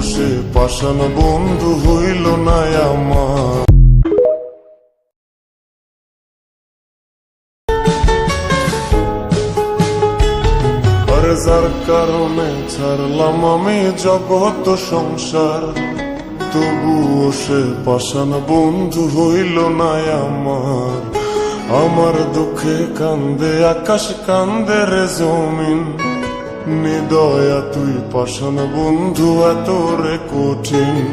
সে পাশান বন্ধু হইল না আমার। যার কারণে ছাড়লাম আমি জগত সংসার, তবুও সে পাশান বন্ধু হইল না আমার। আমার দুঃখে কান্দে, আকাশ কান্দে রে জমিন নিদয়া তুই পাশান বন্ধু এত রে কঠিন।